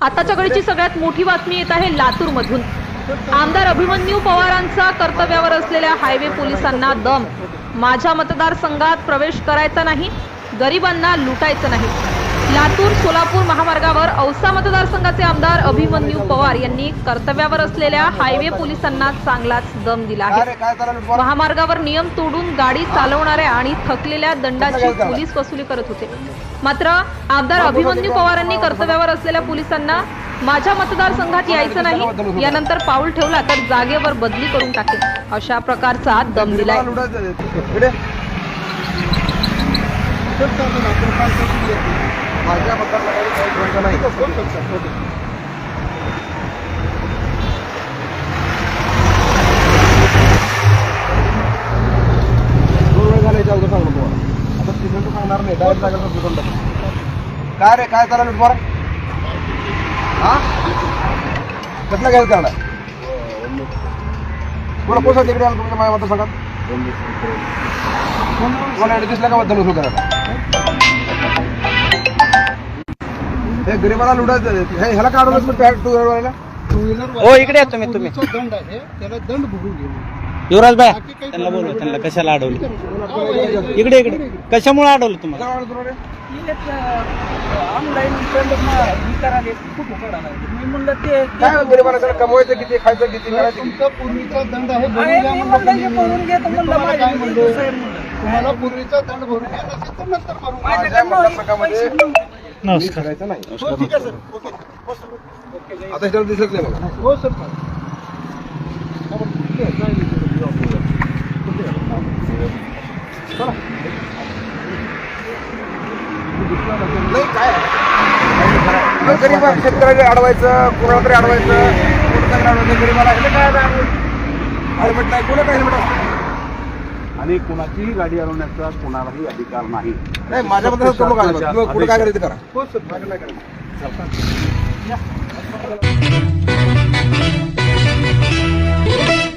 आताच्या घडीची सगळ्यात मोठी बातमी येत आहे लातूरमधून. आमदार अभिमन्यू पवारांचा कर्तव्यावर असलेल्या हायवे पोलिसांना दम. माझ्या मतदारसंघात प्रवेश करायचा नाही गरिबांना लुटायचं नाही. लातूर सोलापूर महामार्गावर औसा मतदारसंघाचे आमदार अभिमन्यू पवार यांनी कर्तव्यावर असलेल्या हायवे पोलिसांना चांगलाच दम दिला आहे? महामार्गावर नियम तोडून गाडी चालवणाऱ्या आणि थकलेल्या दंडाची पोलीस वसुली करत होते. मात्र आमदार अभिमन्यू पवारांनी कर्तव्यावर असलेल्या पोलिसांना माझ्या मतदारसंघात यायचं नाही यानंतर पाऊल ठेवला तर जागेवर बदली करून टाकेल अशा प्रकारचा दम दिलाय. माझ्या मतदारसंघात काही नाही. दोन वेळ याच्या अगोदर सांगतो तुम्हाला आता तिकडे सांगणार नाही? डायरेक्ट जागेवर काय रे काय चालू लुटमार हा? कसला घ्यायचं काढा कोणा कोणा तिकडे आला तुमच्या माझ्या मतदारसंघात कोणा दिसला का मतदान उचल करायला? हे गरिबाला लुटायचं. हे ह्याला काढून टू व्हीलरवाल्याला हो इकडे या तुम्ही. तुम्ही दंड आहे. त्याला दंड भोगून घेऊ. युवराज बाय. त्यांना बोलवा त्यांना कशाला अडवलं? इकडे इकडे कशामुळे अडवलं तुम्हाला? काय वाटतं तुला रे? काय हो गरिबाला कमवायचं किती खायचं किती करायचं किती? तुमचा पूर्वीचा दंड आहे भरून घ्या म्हणलं तुम्ही. मी तुम्हाला काय म्हणलो? तुम्हाला पूर्वीचा दंड भरून घ्या नसेल तर नंतर भरून घ्या. नमस्कार नाही हो, ठीक आहे, सर. ओके. हो, सर. ओके. आता ह्याच्यावर दिसत नाही मला हो सर आपण आहे? आहे? चला. नाही काय गरीब शेतकऱ्याला अडवायचं कोणाला तरी अडवायचं कोणाला तरी अडवायचं गरीबाला हे काय हेल्मेट नाही कोणा काय हेल्मेट असतं आणि कुणाचीही गाडी अडवण्याचा कोणालाही अधिकार नाही. नाही माझ्या मते करू नका तुम्ही पुढे काय करायचं करा हो सर माझ्या नाही करायचं